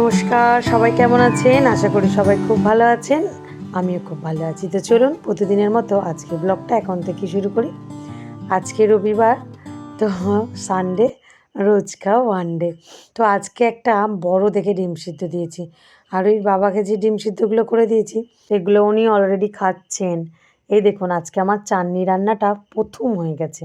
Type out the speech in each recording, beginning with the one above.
নমস্কার, সবাই কেমন আছেন? আশা করি সবাই খুব ভালো আছেন। আমিও খুব ভালো আছি। তো চলুন, প্রতিদিনের মতো আজকে ব্লগটা এখন থেকে শুরু করি। আজকে রবিবার, তো সানডে রোজকা ওয়ান ডে তো আজকে একটা বড় দেখে ডিম সিদ্ধ দিয়েছি। আর ওই বাবাকে যে ডিম সিদ্ধগুলো করে দিয়েছি সেগুলো উনি অলরেডি খাচ্ছেন। এই দেখুন, আজকে আমার চাটনি রান্নাটা প্রথম হয়ে গেছে।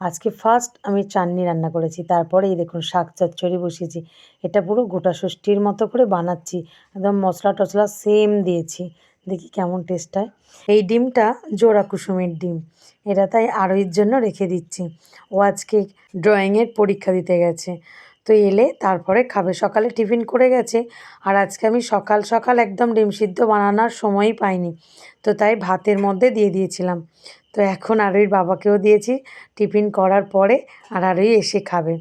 আজকে ফার্স্ট আমি চাটনি রান্না করেছি তারপরে এই দেখুন শাক চচ্চড়ি বসিয়েছি। এটা পুরো গোটা ষষ্ঠীর মতো করে বানাচ্ছি, একদম মশলা টশলা সেম দিয়েছি। দেখি কেমন টেস্ট হয়। এই ডিমটা জোড়া কুসুমের ডিম, এটা তাই আরোহীর জন্য রেখে দিচ্ছি। ও আজকে ড্রয়িংয়ের পরীক্ষা দিতে গেছে, তো এলে তারপরে খাবে। সকালে টিফিন করে গেছে, আর আজকে আমি সকাল সকাল একদম ডিম সিদ্ধ বানানোর সময়ই পাইনি, তো তাই ভাতের মধ্যে দিয়ে দিয়েছিলাম। তো এখন আরোহীর বাবাকেও দিয়েছি টিফিন করার পরে আর আরোহী এসে খাবে।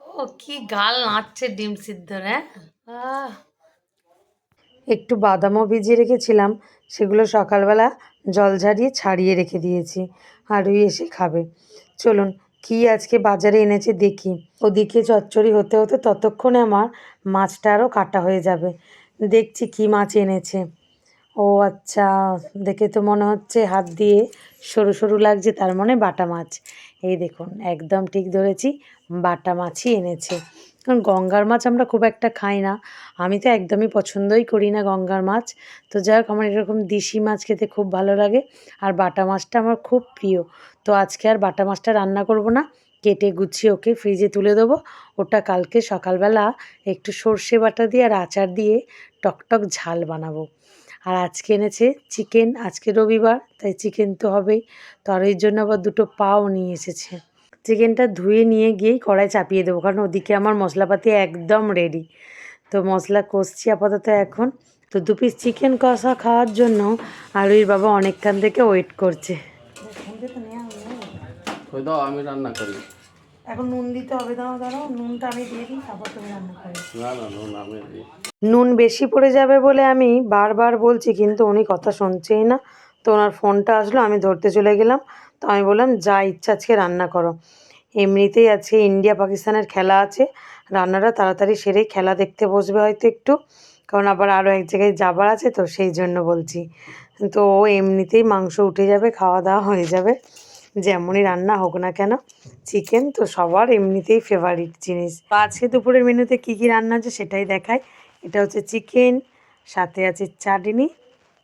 ও কি গাল নাচছে ডিম সিদ্ধ রে একটু বাদামও ভিজিয়ে রেখেছিলাম সেগুলো সকালবেলা জল ঝারিয়ে ছাড়িয়ে রেখে দিয়েছি। আর ওই এসে খাবে। চলুন কি আজকে বাজারে এনেছে দেখি। ওদিকে চচ্চড়ি হতে হতে ততক্ষণে আমার মাছটা আরও কাটা হয়ে যাবে। দেখছি কি মাছ এনেছে। ও আচ্ছা দেখে তো মনে হচ্ছে হাত দিয়ে সরু সরু লাগছে, তার মানে বাটা মাছ। এই দেখুন, একদম ঠিক ধরেছি, বাটা মাছই এনেছে। কারণ গঙ্গার মাছ আমরা খুব একটা খাই না। আমি তো একদমই পছন্দই করি না গঙ্গার মাছ। তো যাই হোক, আমার এরকম দেশি মাছ খেতে খুব ভালো লাগে। আর বাটা মাছটা আমার খুব প্রিয়। তো আজকে আর বাটা মাছটা রান্না করব না। কেটে গুছিয়ে ওকে ফ্রিজে তুলে দেবো। ওটা কালকে সকালবেলা একটু সর্ষে বাটা দিয়ে আর আচার দিয়ে টকটক ঝাল বানাবো। আর আজকে এনেছে চিকেন আজকে রবিবার, তাই চিকেন তো হবেই। তো আর জন্য আবার দুটো পাও নিয়ে এসেছে। চিকেনটা ধুয়ে নিয়ে গিয়েই কড়াই চাপিয়ে দেবো, কারণ ওদিকে আমার মশলাপাতি একদম রেডি তো মশলা কষছি আপাতত এখন। তো দু পিস চিকেন কষা খাওয়ার জন্য আর ওই বাবা অনেকক্ষণ থেকে ওয়েট করছে। ওই দাও আমি রান্না করি। এখন নুন দিতে হবে দাঁড়াও দাঁড়াও নুনটা আমি দিয়ে দিই তারপর তুমি রান্না করো। না না নুন আমি দিই। নুন বেশি পড়ে যাবে বলে আমি বারবার বলছি কিন্তু উনি কথা শুনছেই না। তো ওনার ফোনটা আসলো আমি ধরতে চলে গেলাম। তো আমি বললাম যা ইচ্ছা আজকে রান্না করো। এমনিতেই আজকে ইন্ডিয়া পাকিস্তানের খেলা আছে। রান্নাটা তাড়াতাড়ি সেরেই খেলা দেখতে বসবে হয়তো একটু কারণ আবার আরও এক জায়গায় যাবার আছে তো সেই জন্য বলছি। তো ও এমনিতেই মাংস উঠে যাবে খাওয়া দাওয়া হয়ে যাবে। যেমনই রান্না হোক না কেন চিকেন তো সবার এমনিতেই ফেভারিট জিনিস। তো আজকে দুপুরের মেনুতে কী কী রান্না আছে সেটাই দেখায় এটা হচ্ছে চিকেন সাথে আছে চাটনি,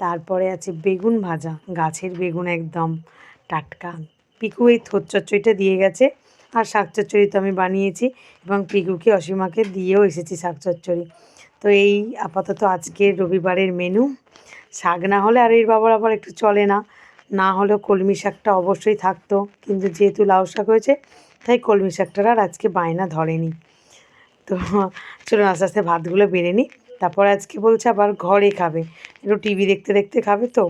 তারপরে আছে বেগুন ভাজা, গাছের বেগুন একদম টাটকা। পিকু এই থোর চচ্চড়িটা দিয়ে গেছে, আর শাক চচ্চড়ি তো আমি বানিয়েছি এবং পিকুকে, অসীমাকে দিয়েও এসেছি শাক চচ্চড়ি। তো এই আপাতত আজকের রবিবারের মেনু। শাক না হলে আর এর বাবার আবার একটু চলে না। না হলেও কলমি শাকটা অবশ্যই থাকতো। কিন্তু যেহেতু লাউ শাক হয়েছে, তাই কলমি শাকটার আর আজকে বায়না ধরেনি। তো চলুন আস্তে আস্তে ভাতগুলো বেড়ে নিই। তারপর আজকে বলছে আবার ঘরে খাবে। একটু টিভি দেখতে দেখতে খাবে তো।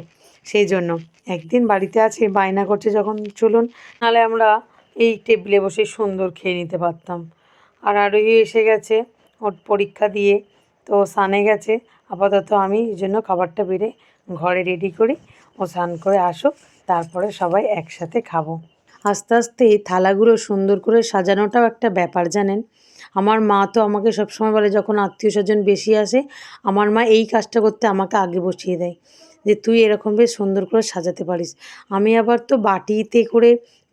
সেই জন্য একদিন বাড়িতে আছে, বায়না করছে যখন চলুন, নাহলে আমরা এই টেবিলে বসে সুন্দর খেয়ে নিতে পারতাম। আর আরোহী এসে গেছে, ওর পরীক্ষা দিয়ে। তো সানে গেছে। আপাতত আমি এই জন্য খাবারটা বেড়ে ঘরে রেডি করি। ও স্নান করে আসুক, তারপরে সবাই একসাথে খাব। আস্তে আস্তে এই থালাগুলো সুন্দর করে সাজানোটাও একটা ব্যাপার, জানেন? আমার মা তো আমাকে সবসময় বলে, যখন আত্মীয় স্বজন বেশি আসে, আমার মা এই কাজটা করতে আমাকে আগে বসিয়ে দেয় যে, তুই এরকম বেশ সুন্দর করে সাজাতে পারিস। আমি আবার তো বাটিতে করে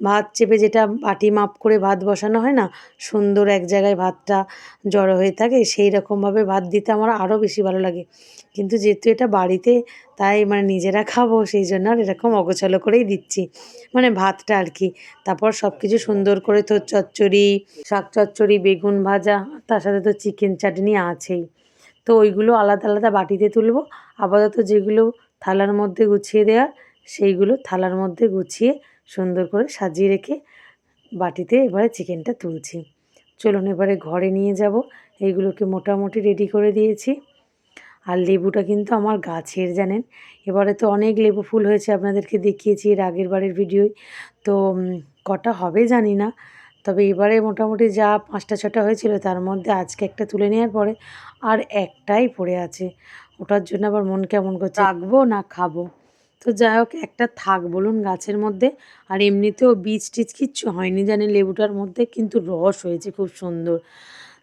ভাত চেপে যেটা বাটি মাপ করে ভাত বসানো হয় না, সুন্দর এক জায়গায় ভাতটা জড়ো হয়ে থাকে, সেই রকমভাবে ভাত দিতে আমার আরও বেশি ভালো লাগে। কিন্তু যেহেতু এটা বাড়িতে, তাই মানে নিজেরা খাব, সেই জন্য আর এরকম অগোছালো করেই দিচ্ছি। মানে ভাতটা আর কি। তারপর সব কিছু সুন্দর করে তো চচ্চড়ি, শাক চচ্চড়ি, বেগুন ভাজা, তার সাথে তো চিকেন চাটনি আছেই। তো ওইগুলো আলাদা আলাদা বাটিতে তুলবো, আপাতত যেগুলো থালার মধ্যে গুছিয়ে দেওয়ার, সেইগুলো থালার মধ্যে গুছিয়ে সুন্দর করে সাজিয়ে রেখে বাটিতে এবারে চিকেনটা তুলছি। চলুন এবারে ঘরে নিয়ে যাব। এইগুলোকে মোটামুটি রেডি করে দিয়েছি। আর লেবুটা কিন্তু আমার গাছের, জানেন? এবারে তো অনেক লেবু ফুল হয়েছে আপনাদেরকে দেখিয়েছি এর আগের বারের ভিডিওয়। তো কটা হবে জানি না। তবে এবারে মোটামুটি যা পাঁচটা, ছটা হয়েছিল তার মধ্যে আজকে একটা তুলে নেওয়ার পরে আর একটাই পড়ে আছে। ওটার জন্য আবার মন কেমন করছে? রাখব না, খাব। তো যাই হোক, একটা থাক বলুন গাছের মধ্যে। আর এমনিতেও বীজ টিজ কিচ্ছু হয়নি জানি, লেবুটার মধ্যে কিন্তু রস হয়েছে খুব সুন্দর।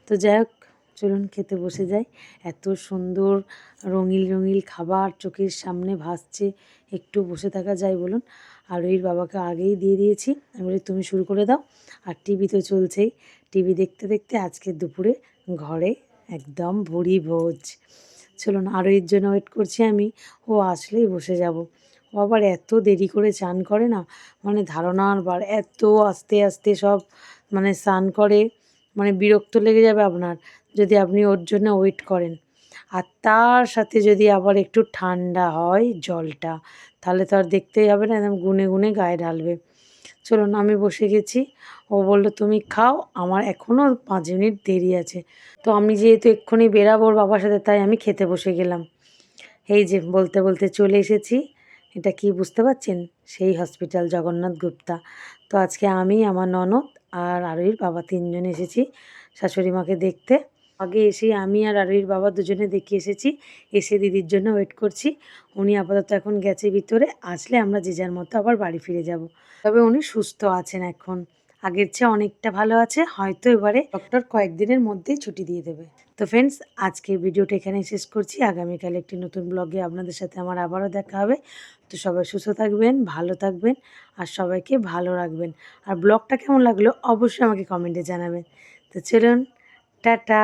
তো যাই হোক, চলুন খেতে বসে যাই। এত সুন্দর রঙিল রঙিল খাবার চোখের সামনে ভাসছে, একটু বসে থাকা যায় বলুন। আর ওই বাবাকে আগেই দিয়ে দিয়েছি। আমি বলি, তুমি শুরু করে দাও। আর টিভি তো চলছেই। টিভি দেখতে দেখতে আজকে দুপুরে ঘরে একদম ভরি ভোজ। চলুন আরও এর জন্য ওয়েট করছি আমি। ও আসলেই বসে যাব। আবার এত দেরি করে চান করে না? মানে ধারণার বার, এত আস্তে আস্তে সব মানে স্নান করে মানে বিরক্ত লেগে যাবে আপনার, যদি আপনি ওর জন্য ওয়েট করেন। আর তার সাথে যদি আবার একটু ঠান্ডা হয় জলটা, তাহলে তো আর দেখতেই হবে না, একদম গুনে গুনে গায়ে ঢালবে। চলুন, আমি বসে গেছি। ও বলল, তুমি খাও, আমার এখনও পাঁচ মিনিট দেরি আছে। তো আমি যেহেতু এক্ষুনি বেরাবো ওর বাবার সাথে, তাই আমি খেতে বসে গেলাম। এই যে, বলতে বলতে চলে এসেছি। এটা কি বুঝতে পারছেন? সেই হসপিটাল জগন্নাথ গুপ্তা। তো আজকে আমি, আমার ননদ আর আরোহীর বাবা তিনজন এসেছি শাশুড়ি মাকে দেখতে। আগে এসে আমি আর আরোহীর বাবা দুজনে দেখে এসেছি। এসে দিদির জন্য ওয়েট করছি। উনি আপাতত এখন গেছে ভিতরে। আসলে আমরা যে যার মতো আবার বাড়ি ফিরে যাব। তবে উনি সুস্থ আছেন এখন। আগের চেয়ে অনেকটা ভালো আছে, হয়তো এবারে ডক্টর কয়েকদিনের মধ্যেই ছুটি দিয়ে দেবে। তো ফ্রেন্ডস আজকে ভিডিওটা এখানে শেষ করছি। আগামীকাল একটি নতুন ব্লগে আপনাদের সাথে আমার আবারও দেখা হবে। তো সবাই সুস্থ থাকবেন, ভালো থাকবেন আর সবাইকে ভালো রাখবেন। আর ব্লগটা কেমন লাগল অবশ্যই আমাকে কমেন্টে জানাবেন। তো চলুন, টাটা!